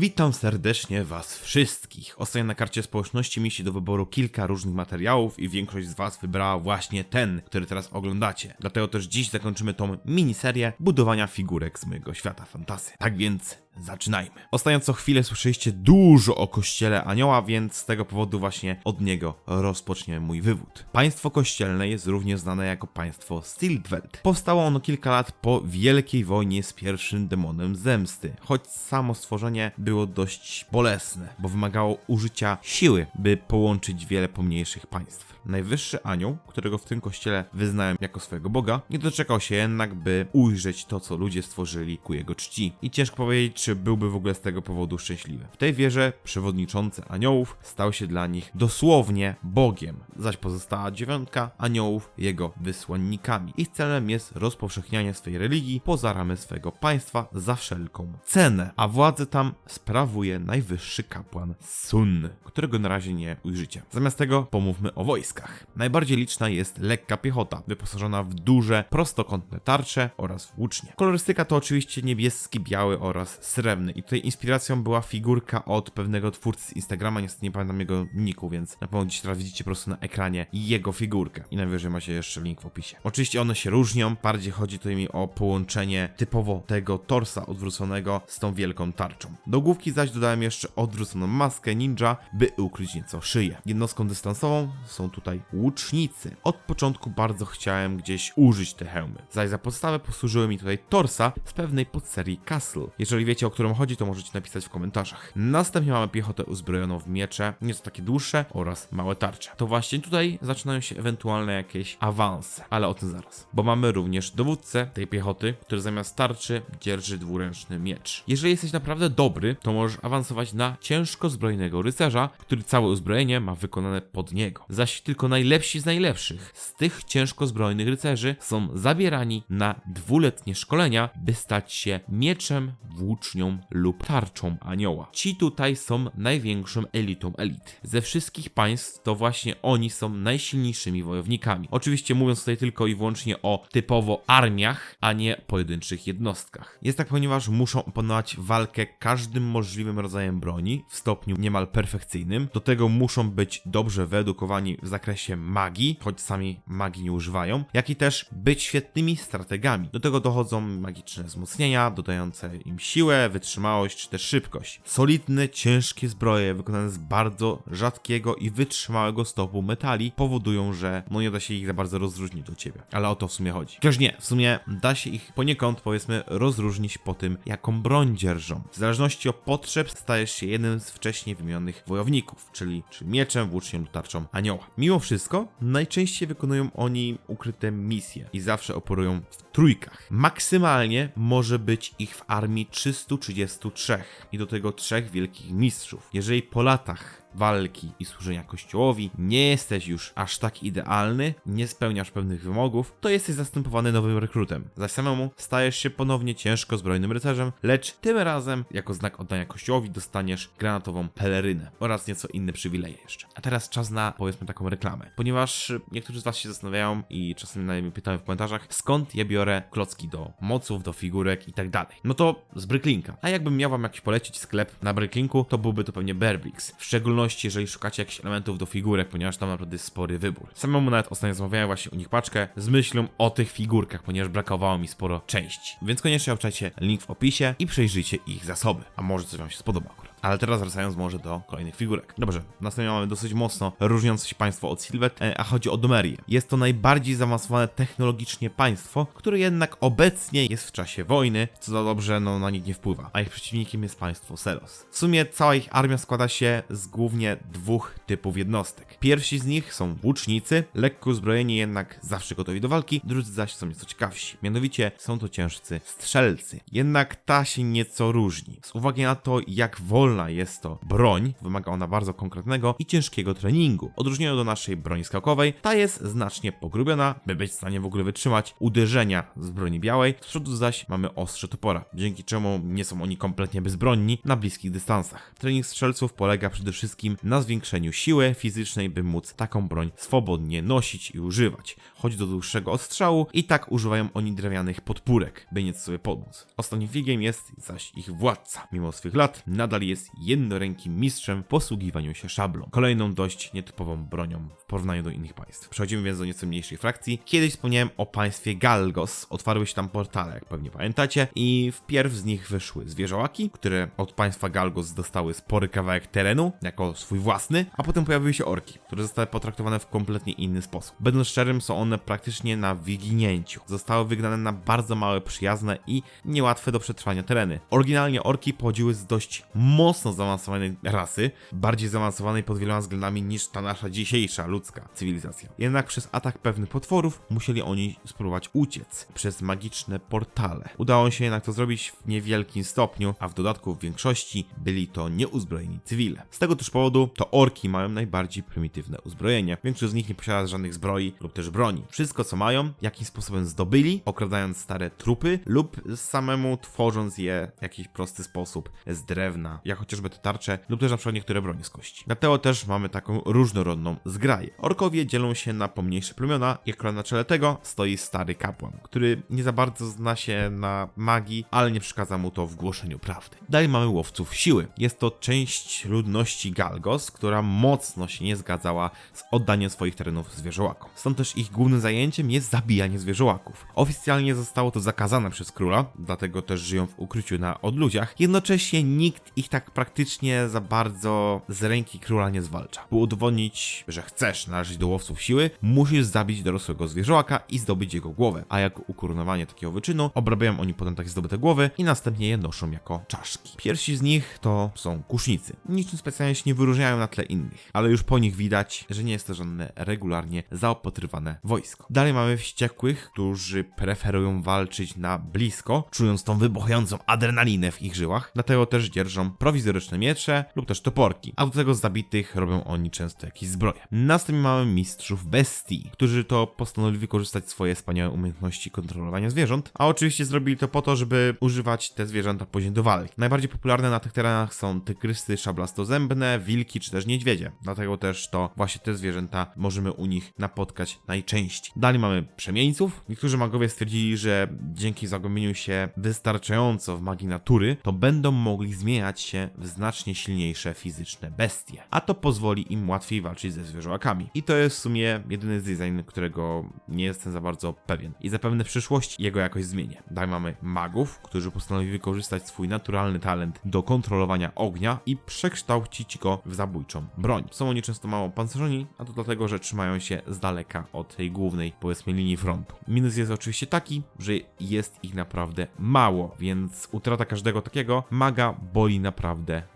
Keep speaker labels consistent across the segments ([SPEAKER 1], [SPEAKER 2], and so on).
[SPEAKER 1] Witam serdecznie Was wszystkich. Ostatnio na karcie społeczności mieliście do wyboru kilka różnych materiałów i większość z Was wybrała właśnie ten, który teraz oglądacie. Dlatego też dziś zakończymy tą miniserię budowania figurek z mojego świata fantasy. Tak więc zaczynajmy. Ostatnio chwilę słyszeliście dużo o kościele anioła, więc z tego powodu właśnie od niego rozpocznie mój wywód. Państwo kościelne jest również znane jako państwo Stiltwelt. Powstało ono kilka lat po wielkiej wojnie z pierwszym demonem zemsty, choć samo stworzenie było dość bolesne, bo wymagało użycia siły, by połączyć wiele pomniejszych państw. Najwyższy anioł, którego w tym kościele wyznałem jako swojego boga, nie doczekał się jednak, by ujrzeć to, co ludzie stworzyli ku jego czci. I ciężko powiedzieć, czy byłby w ogóle z tego powodu szczęśliwy. W tej wierze przewodniczący aniołów stał się dla nich dosłownie Bogiem, zaś pozostała dziewiątka aniołów jego wysłannikami. Ich celem jest rozpowszechnianie swej religii poza ramy swego państwa za wszelką cenę, a władzę tam sprawuje najwyższy kapłan Sun, którego na razie nie ujrzycie. Zamiast tego pomówmy o wojskach. Najbardziej liczna jest lekka piechota, wyposażona w duże, prostokątne tarcze oraz włócznie. Kolorystyka to oczywiście niebieski, biały oraz srebrny i tutaj inspiracją była figurka od pewnego twórcy z Instagrama, niestety nie pamiętam jego niku, więc na pewno gdzieś teraz widzicie po prostu na ekranie jego figurkę i najwyżej macie jeszcze link w opisie. Oczywiście one się różnią, bardziej chodzi tutaj mi o połączenie typowo tego torsa odwróconego z tą wielką tarczą. Do główki zaś dodałem jeszcze odwróconą maskę ninja, by ukryć nieco szyję. Jednostką dystansową są tutaj łucznicy. Od początku bardzo chciałem gdzieś użyć te hełmy, zaś za podstawę posłużyły mi tutaj torsa z pewnej podserii Castle. Jeżeli wiecie o którą chodzi, to możecie napisać w komentarzach. Następnie mamy piechotę uzbrojoną w miecze, nieco takie dłuższe oraz małe tarcze. To właśnie tutaj zaczynają się ewentualne jakieś awanse, ale o tym zaraz. Bo mamy również dowódcę tej piechoty, który zamiast tarczy dzierży dwuręczny miecz. Jeżeli jesteś naprawdę dobry, to możesz awansować na ciężko zbrojnego rycerza, który całe uzbrojenie ma wykonane pod niego. Zaś tylko najlepsi z najlepszych z tych ciężko zbrojnych rycerzy są zabierani na dwuletnie szkolenia, by stać się mieczem, włócznią lub tarczą anioła. Ci tutaj są największą elitą elit. Ze wszystkich państw to właśnie oni są najsilniejszymi wojownikami. Oczywiście mówiąc tutaj tylko i wyłącznie o typowo armiach, a nie pojedynczych jednostkach. Jest tak, ponieważ muszą opanować walkę każdym możliwym rodzajem broni w stopniu niemal perfekcyjnym. Do tego muszą być dobrze wyedukowani w zakresie magii, choć sami magii nie używają, jak i też być świetnymi strategami. Do tego dochodzą magiczne wzmocnienia, dodające im siłę, wytrzymałość czy też szybkość. Solidne, ciężkie zbroje wykonane z bardzo rzadkiego i wytrzymałego stopu metali powodują, że no nie da się ich za bardzo rozróżnić do ciebie. Ale o to w sumie chodzi. Chociaż nie, w sumie da się ich poniekąd powiedzmy rozróżnić po tym, jaką broń dzierżą. W zależności od potrzeb stajesz się jednym z wcześniej wymienionych wojowników, czyli, czyli mieczem, włóczniem lub tarczą anioła. Mimo wszystko, najczęściej wykonują oni ukryte misje i zawsze operują w trójkach. Maksymalnie może być ich w armii 333 i do tego trzech wielkich mistrzów. Jeżeli po latach walki i służenia kościołowi nie jesteś już aż tak idealny, nie spełniasz pewnych wymogów, to jesteś zastępowany nowym rekrutem. Zaś samemu stajesz się ponownie ciężko zbrojnym rycerzem, lecz tym razem jako znak oddania kościołowi dostaniesz granatową pelerynę oraz nieco inne przywileje jeszcze. A teraz czas na powiedzmy taką reklamę, ponieważ niektórzy z was się zastanawiają i czasem na mnie pytają w komentarzach, skąd ja biorę klocki do moców, do figurek i tak dalej. No to z Bricklinka. A jakbym miał wam jakiś polecić sklep na Bricklinku, to byłby to pewnie Bearbricks. W szczególności jeżeli szukacie jakichś elementów do figurek, ponieważ tam naprawdę jest spory wybór. Samemu nawet ostatnio zamawiałem właśnie u nich paczkę z myślą o tych figurkach, ponieważ brakowało mi sporo części. Więc koniecznie obczajcie link w opisie i przejrzyjcie ich zasoby. A może coś wam się spodoba akurat. Ale teraz wracając może do kolejnych figurek. Dobrze, następnie mamy dosyć mocno różniące się państwo od Silvet, e, a chodzi o Domerię. Jest to najbardziej zaawansowane technologicznie państwo, które jednak obecnie jest w czasie wojny, co za dobrze no, na nich nie wpływa, a ich przeciwnikiem jest państwo Selos. W sumie cała ich armia składa się z głównie dwóch typów jednostek. Pierwsi z nich są łucznicy, lekko uzbrojeni jednak zawsze gotowi do walki, drudzy zaś są nieco ciekawsi. Mianowicie są to ciężcy strzelcy. Jednak ta się nieco różni. Z uwagi na to, jak wolno jest to broń, wymaga ona bardzo konkretnego i ciężkiego treningu. Odróżnieniu do naszej broni skakowej, ta jest znacznie pogrubiona, by być w stanie w ogóle wytrzymać uderzenia z broni białej, z przodu zaś mamy ostrze topora, dzięki czemu nie są oni kompletnie bezbronni na bliskich dystansach. Trening strzelców polega przede wszystkim na zwiększeniu siły fizycznej, by móc taką broń swobodnie nosić i używać. Chodzi do dłuższego ostrzału i tak używają oni drewnianych podpórek, by nieco sobie pomóc. Ostatnim figiem jest zaś ich władca. Mimo swych lat nadal jest jednorękim mistrzem w posługiwaniu się szablą. Kolejną dość nietypową bronią w porównaniu do innych państw. Przechodzimy więc do nieco mniejszej frakcji. Kiedyś wspomniałem o państwie Galgos. Otwarły się tam portale, jak pewnie pamiętacie, i wpierw z nich wyszły zwierzałaki, które od państwa Galgos dostały spory kawałek terenu jako swój własny, a potem pojawiły się orki, które zostały potraktowane w kompletnie inny sposób. Będąc szczerym, są one praktycznie na wyginięciu. Zostały wygnane na bardzo małe, przyjazne i niełatwe do przetrwania tereny. Oryginalnie orki pochodziły z dość mocno zaawansowanej rasy, bardziej zaawansowanej pod wieloma względami niż ta nasza dzisiejsza ludzka cywilizacja. Jednak przez atak pewnych potworów musieli oni spróbować uciec przez magiczne portale. Udało się jednak to zrobić w niewielkim stopniu, a w dodatku w większości byli to nieuzbrojeni cywile. Z tego też powodu to orki mają najbardziej prymitywne uzbrojenie. Większość z nich nie posiada żadnych zbroi lub też broni. Wszystko co mają, jakimś sposobem zdobyli, okradając stare trupy lub samemu tworząc je w jakiś prosty sposób z drewna, jak chociażby te tarcze lub też na przykład niektóre broni z kości. Dlatego też mamy taką różnorodną zgraję. Orkowie dzielą się na pomniejsze plemiona akurat na czele tego stoi stary kapłan, który nie za bardzo zna się na magii, ale nie przeszkadza mu to w głoszeniu prawdy. Dalej mamy łowców siły. Jest to część ludności Galgos, która mocno się nie zgadzała z oddaniem swoich terenów zwierzołakom. Stąd też ich głównym zajęciem jest zabijanie zwierzołaków. Oficjalnie zostało to zakazane przez króla, dlatego też żyją w ukryciu na odludziach. Jednocześnie nikt ich tak praktycznie za bardzo z ręki króla nie zwalcza. By udowodnić, że chcesz należeć do łowców siły, musisz zabić dorosłego zwierzołaka i zdobyć jego głowę. A jako ukoronowanie takiego wyczynu, obrabiają oni potem takie zdobyte głowy i następnie je noszą jako czaszki. Pierwsi z nich to są kusznicy. Niczym specjalnie się nie wyróżniają na tle innych, ale już po nich widać, że nie jest to żadne regularnie zaopatrywane wojsko. Dalej mamy wściekłych, którzy preferują walczyć na blisko, czując tą wybuchającą adrenalinę w ich żyłach, dlatego też dzierżą prowizoryczne miecze lub też toporki, a do tego z zabitych robią oni często jakieś zbroje. Następnie mamy mistrzów bestii, którzy to postanowili wykorzystać swoje wspaniałe umiejętności kontrolowania zwierząt, a oczywiście zrobili to po to, żeby używać te zwierzęta później do walki. Najbardziej popularne na tych terenach są tygrysy szablastozębne, wilki czy też niedźwiedzie, dlatego też to właśnie te zwierzęta możemy u nich napotkać najczęściej. Dalej mamy przemieńców. Niektórzy magowie stwierdzili, że dzięki zagłębieniu się wystarczająco w magii natury, to będą mogli zmieniać się w znacznie silniejsze fizyczne bestie, a to pozwoli im łatwiej walczyć ze zwierzałakami. I to jest w sumie jedyny design, którego nie jestem za bardzo pewien. I zapewne w przyszłości jego jakoś zmienię. Dalej mamy magów, którzy postanowili wykorzystać swój naturalny talent do kontrolowania ognia i przekształcić go w zabójczą broń. Są oni często mało pancerzoni, a to dlatego, że trzymają się z daleka od tej głównej, powiedzmy, linii frontu. Minus jest oczywiście taki, że jest ich naprawdę mało, więc utrata każdego takiego maga boli naprawdę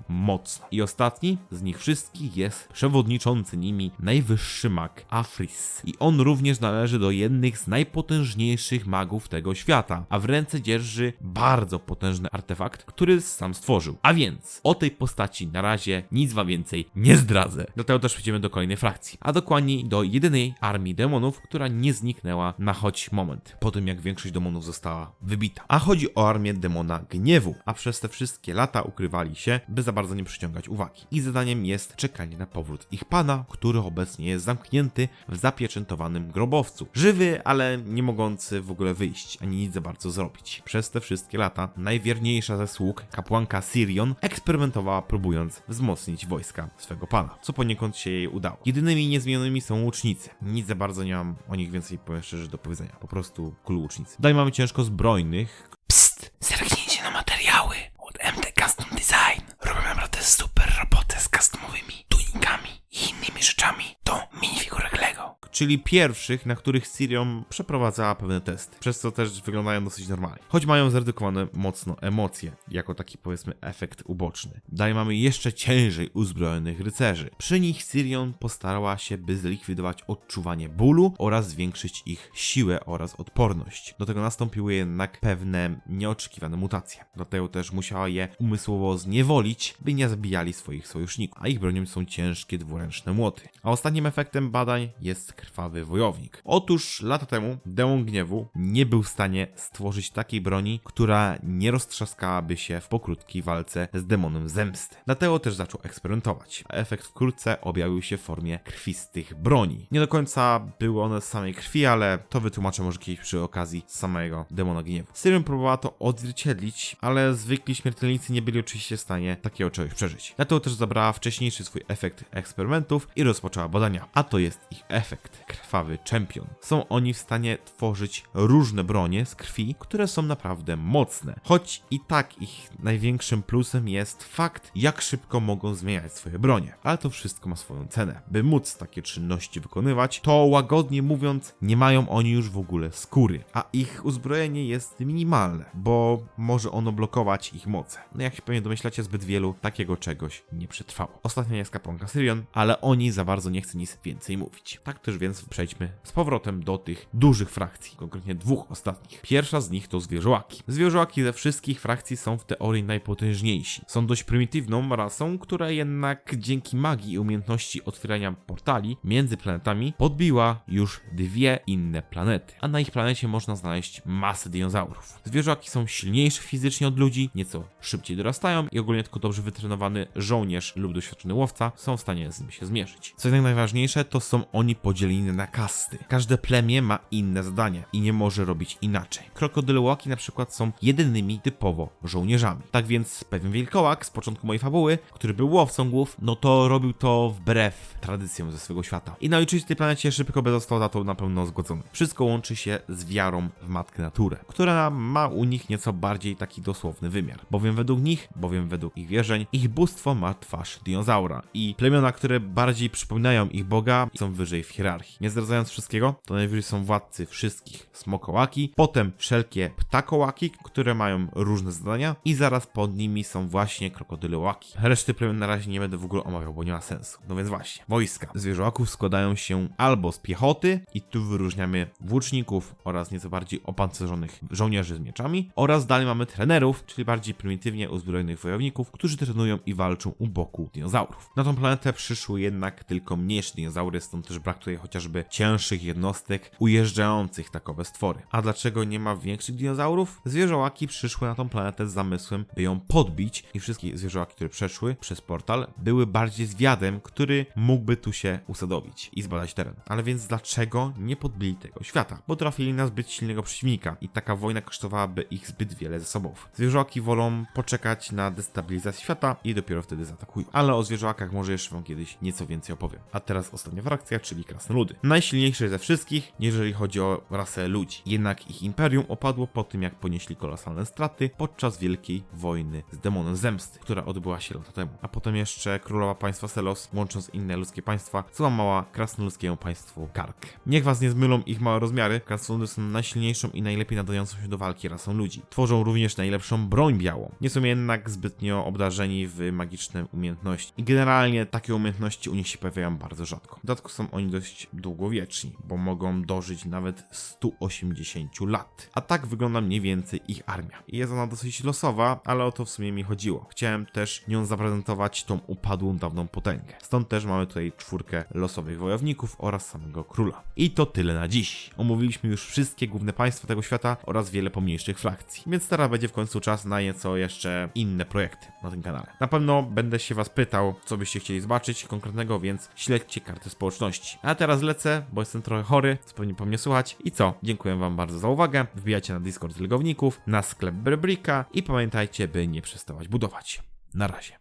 [SPEAKER 1] mocno. I ostatni z nich wszystkich jest przewodniczący nimi najwyższy mag Afris. I on również należy do jednych z najpotężniejszych magów tego świata, a w ręce dzierży bardzo potężny artefakt, który sam stworzył. A więc o tej postaci na razie nic wam więcej nie zdradzę. Dlatego też przejdziemy do kolejnej frakcji, a dokładniej do jedynej armii demonów, która nie zniknęła na choć moment, po tym jak większość demonów została wybita. A chodzi o armię demona gniewu, a przez te wszystkie lata ukrywali się, by za bardzo nie przyciągać uwagi. Ich zadaniem jest czekanie na powrót ich pana, który obecnie jest zamknięty w zapieczętowanym grobowcu. Żywy, ale nie mogący w ogóle wyjść, ani nic za bardzo zrobić. Przez te wszystkie lata najwierniejsza ze sług, kapłanka Sirion, eksperymentowała próbując wzmocnić wojska swego pana, co poniekąd się jej udało. Jedynymi niezmienionymi są łucznicy. Nic za bardzo nie mam o nich więcej, powiem szczerze, do powiedzenia. Po prostu kul łucznicy. Dalej mamy ciężko zbrojnych. Psst! Zerknijcie na materiały od MT Custom Design. Robią naprawdę super robotę z customowymi tunikami i innymi rzeczami do minifigurek Lego. Czyli pierwszych, na których Sirion przeprowadzała pewne testy, przez co też wyglądają dosyć normalnie. Choć mają zredukowane mocno emocje, jako taki powiedzmy efekt uboczny. Dalej mamy jeszcze ciężej uzbrojonych rycerzy. Przy nich Sirion postarała się, by zlikwidować odczuwanie bólu oraz zwiększyć ich siłę oraz odporność. Do tego nastąpiły jednak pewne nieoczekiwane mutacje. Dlatego też musiała je umysłowo zniewolić, by nie zabijali swoich sojuszników. A ich bronią są ciężkie dwuręczne młoty. A ostatnim efektem badań jest krwawy wojownik. Otóż lata temu demon gniewu nie był w stanie stworzyć takiej broni, która nie roztrzaskałaby się w pokrótkiej walce z demonem zemsty. Dlatego też zaczął eksperymentować, efekt wkrótce objawił się w formie krwistych broni. Nie do końca były one z samej krwi, ale to wytłumaczę może kiedyś przy okazji samego demona gniewu. Syrion próbowała to odzwierciedlić, ale zwykli śmiertelnicy nie byli oczywiście w stanie takiego czegoś przeżyć. Dlatego też zabrała wcześniejszy swój efekt eksperymentów i rozpoczęła badania. A to jest ich efekt krwawy czempion. Są oni w stanie tworzyć różne bronie z krwi, które są naprawdę mocne. Choć i tak ich największym plusem jest fakt, jak szybko mogą zmieniać swoje bronie. Ale to wszystko ma swoją cenę. By móc takie czynności wykonywać, to łagodnie mówiąc, nie mają oni już w ogóle skóry, a ich uzbrojenie jest minimalne, bo może ono blokować ich moce. No jak się pewnie domyślacie, zbyt wielu takiego czegoś nie przetrwało. Ostatnia jest kapłanka Syrion, ale o za bardzo nie chcę nic więcej mówić. Tak też więc przejdźmy z powrotem do tych dużych frakcji, konkretnie dwóch ostatnich. Pierwsza z nich to zwierzołaki. Zwierzołaki ze wszystkich frakcji są w teorii najpotężniejsi. Są dość prymitywną rasą, która jednak dzięki magii i umiejętności otwierania portali między planetami podbiła już dwie inne planety. A na ich planecie można znaleźć masę dinozaurów. Zwierzołaki są silniejsze fizycznie od ludzi, nieco szybciej dorastają i ogólnie tylko dobrze wytrenowany żołnierz lub doświadczony łowca są w stanie z nimi się zmierzyć. Co jednak najważniejsze, to są oni podzieleni na kasty. Każde plemię ma inne zadanie i nie może robić inaczej. Krokodylołaki na przykład są jedynymi typowo żołnierzami. Tak więc pewien wilkołak z początku mojej fabuły, który był łowcą głów, no to robił to wbrew tradycjom ze swojego świata. I na ojczystej planecie szybko by został za to na pewno zgodzony. Wszystko łączy się z wiarą w matkę naturę, która ma u nich nieco bardziej taki dosłowny wymiar. Bowiem według nich, bowiem według ich wierzeń, ich bóstwo ma twarz dinozaura i plemiona, które bardziej przypominają ich boga, są wyżej w hierarchii. Nie zdradzając wszystkiego, to najwyżej są władcy wszystkich smokołaki, potem wszelkie ptakołaki, które mają różne zadania i zaraz pod nimi są właśnie krokodylołaki. Reszty plemion na razie nie będę w ogóle omawiał, bo nie ma sensu. No więc właśnie, wojska zwierzołaków składają się albo z piechoty i tu wyróżniamy włóczników oraz nieco bardziej opancerzonych żołnierzy z mieczami oraz dalej mamy trenerów, czyli bardziej prymitywnie uzbrojonych wojowników, którzy trenują i walczą u boku dinozaurów. Na tą planetę przyszły jednak tylko mniejsze dinozaury, stąd też brak tutaj chociażby cięższych jednostek ujeżdżających takowe stwory. A dlaczego nie ma większych dinozaurów? Zwierzołaki przyszły na tą planetę z zamysłem, by ją podbić i wszystkie zwierzołaki, które przeszły przez portal, były bardziej zwiadem, który mógłby tu się usadowić i zbadać teren. Ale więc dlaczego nie podbili tego świata? Bo trafili na zbyt silnego przeciwnika i taka wojna kosztowałaby ich zbyt wiele zasobów. Zwierzołaki wolą poczekać na destabilizację świata i dopiero wtedy zaatakują. Ale o zwierzołakach może jeszcze wam kiedyś nieco więcej opowiem. A teraz ostatnia frakcja, czyli krasnoludy. Najsilniejsze ze wszystkich, jeżeli chodzi o rasę ludzi. Jednak ich imperium opadło po tym, jak ponieśli kolosalne straty podczas wielkiej wojny z demonem zemsty, która odbyła się lata temu. A potem jeszcze królowa państwa Selos, łącząc inne ludzkie państwa, złamała krasnoludzkiemu państwu kark. Niech was nie zmylą ich małe rozmiary, krasnoludy są najsilniejszą i najlepiej nadającą się do walki rasą ludzi. Tworzą również najlepszą broń białą. Nie są jednak zbytnio obdarzeni w magiczne umiejętności. I generalnie takie umiejętności u nich się pojawiają bardzo rzadko. W dodatku są oni dość długowieczni, bo mogą dożyć nawet 180 lat. A tak wygląda mniej więcej ich armia. I jest ona dosyć losowa, ale o to w sumie mi chodziło. Chciałem też nią zaprezentować tą upadłą dawną potęgę. Stąd też mamy tutaj czwórkę losowych wojowników oraz samego króla. I to tyle na dziś. Omówiliśmy już wszystkie główne państwa tego świata oraz wiele pomniejszych frakcji. Więc teraz będzie w końcu czas na nieco jeszcze inne projekty na tym kanale. Na pewno będę się was pytał, co byście chcieli zobaczyć konkretnego, więc śledźcie kartę społeczności. A teraz lecę, bo jestem trochę chory, co po mnie słuchać. I co? Dziękuję wam bardzo za uwagę. Wbijajcie na Discord Legowników, na sklep Berbrika i pamiętajcie, by nie przestawać budować. Na razie.